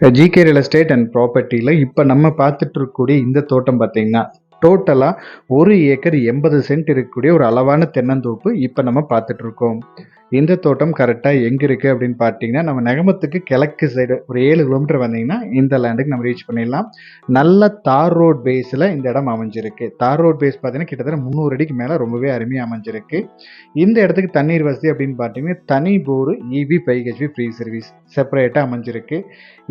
GK real estate and ப்ராப்பர்ட்டியில் இப்போ நம்ம பார்த்துட்டு இருக்கக்கூடிய இந்த தோட்டம் பார்த்தீங்கன்னா டோட்டலாக ஒரு ஏக்கர் எண்பது சென்ட் இருக்கக்கூடிய ஒரு அளவான தென்னந்தோப்பு இப்போ நம்ம பார்த்துட்டு இருக்கோம் இந்த தோட்டம் கரெக்டாக எங்கே இருக்குது அப்படின்னு பார்த்தீங்கன்னா நம்ம நகமத்துக்கு கிழக்கு சைடு ஒரு ஏழு கிலோமீட்டர் வந்தீங்கன்னா இந்த லேண்டுக்கு நம்ம ரீச் பண்ணிடலாம். நல்ல தார் ரோட் பேஸில் இந்த இடம் அமைஞ்சிருக்கு. தார் ரோட் பேஸ் பார்த்தீங்கன்னா கிட்டத்தட்ட முந்நூறு அடிக்கு மேலே ரொம்பவே அருமையாக அமைஞ்சிருக்கு. இந்த இடத்துக்கு தண்ணீர் வசதி அப்படின்னு பார்த்தீங்கன்னா தனி போர் இபி பைஹெச்பி ஃப்ரீ சர்வீஸ் செப்பரேட்டாக அமைஞ்சிருக்கு.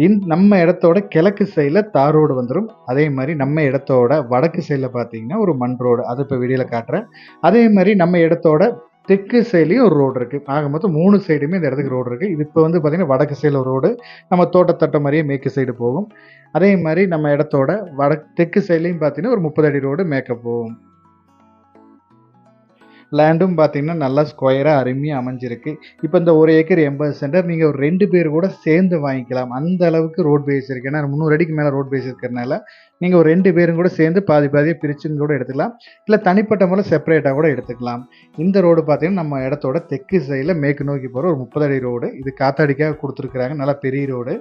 இந் நம்ம இடத்தோட கிழக்கு சைடில் தார் ரோடு வந்துடும் அதே மாதிரி நம்ம இடத்தோட வடக்கு சைடில் பார்த்தீங்கன்னா ஒரு மண் ரோடு அது இப்போ வெளியில் காட்டுறேன். அதே மாதிரி நம்ம இடத்தோட தெற்கு சைட்லேயும் ஒரு ரோடு இருக்குது ஆக மொத்தம் மூணு சைடுமே இந்த இடத்துக்கு ரோடு இருக்குது இது இப்போ வந்து பார்த்திங்கன்னா வடக்கு சைடில் ஒரு ரோடு நம்ம தோட்டத்தட்ட மாதிரியே மேற்கு சைடு போகும். அதே மாதிரி நம்ம இடத்தோட வட தெற்கு சைட்லேயும் பார்த்தீங்கன்னா ஒரு முப்பது அடி ரோடு மேற்க போகும். லேண்டும் பார்த்தீங்கன்னா நல்லா ஸ்கொயராக அருமையாக அமைஞ்சிருக்கு. இப்போ இந்த ஒரு ஏக்கர் எண்பது சென்டர் நீங்கள் ஒரு ரெண்டு பேர் கூட சேர்ந்து வாங்கிக்கலாம். அந்த அளவுக்கு ரோட் பேஸ் இருக்குது ஏன்னா முந்நூறு அடிக்கு மேலே ரோட் பேஸ் இருக்கிறனால நீங்கள் ஒரு ரெண்டு பேரும் கூட சேர்ந்து பாதி பாதியாக பிரிச்சுன்னு கூட எடுத்துக்கலாம். இல்லை தனிப்பட்ட முறையில் செப்பரேட்டாக கூட எடுத்துக்கலாம். இந்த ரோடு பார்த்தீங்கன்னா நம்ம இடத்தோட தெற்கு சைடில் மேற்கு நோக்கி போகிற ஒரு முப்பது அடி ரோடு இது காத்தாடிக்காக கொடுத்துருக்குறாங்க. நல்லா பெரிய ரோடு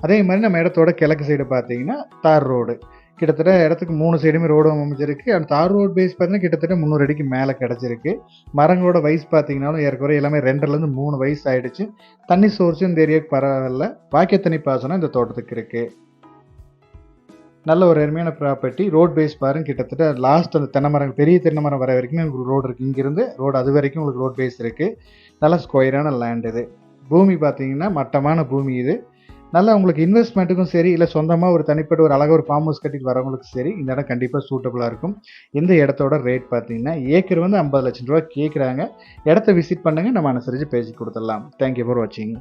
அதே மாதிரி நம்ம இடத்தோட கிழக்கு சைடு பார்த்தீங்கன்னா தார் ரோடு கிட்டத்தட்ட இடத்துக்கு மூணு சைடுமே ரோடு அமைஞ்சிருக்கு. அந்த தார் ரோடு பேஸ் பார்த்தீங்கன்னா கிட்டத்தட்ட முந்நூறு அடிக்கு மேலே கிடச்சிருக்கு. மரங்களோட வயசு பார்த்தீங்கன்னாலும் ஏற்கனவே எல்லாமே ரெண்டுலேருந்து மூணு வயசு ஆகிடுச்சு தண்ணி சோர்ஸும் இந்த ஏரியாவுக்கு பரவாயில்ல. வாக்கிய தண்ணி பாசனம் இந்த தோட்டத்துக்கு இருக்குது நல்ல ஒரு அருமையான ப்ராப்பர்ட்டி ரோட் பேஸ் பாருங்க கிட்டத்தட்ட லாஸ்ட் அந்த தென்னை மரம் பெரிய தென்னை மரம் வர வரைக்கும் உங்களுக்கு ரோடு இருக்குது இங்கேருந்து ரோடு அது வரைக்கும் உங்களுக்கு ரோட் பேஸ் இருக்குது நல்ல ஸ்கொயரான லேண்ட் இது. பூமி பார்த்தீங்கன்னா மட்டமான பூமி இது. நல்லா உங்களுக்கு இன்வெஸ்ட்மெண்ட்டுக்கும் சரி இல்லை சொந்தமாக ஒரு தனிப்பட்ட ஒரு அழகாக ஒரு ஃபார்ம் ஹவுஸ் கட்டிட்டு வரவங்களுக்கு சரி இந்த இடம் கண்டிப்பாக சூட்டபுளாக இருக்கும். இந்த இடத்தோட ரேட் பார்த்தீங்கன்னா ஏக்கர் வந்து ஐம்பது லட்சம் ரூபா கேட்குறாங்க இடத்த விசிட் பண்ணுங்கள் நம்ம அனுசரித்து பேசி கொடுத்துடலாம். தேங்க்யூ ஃபார் வாட்சிங்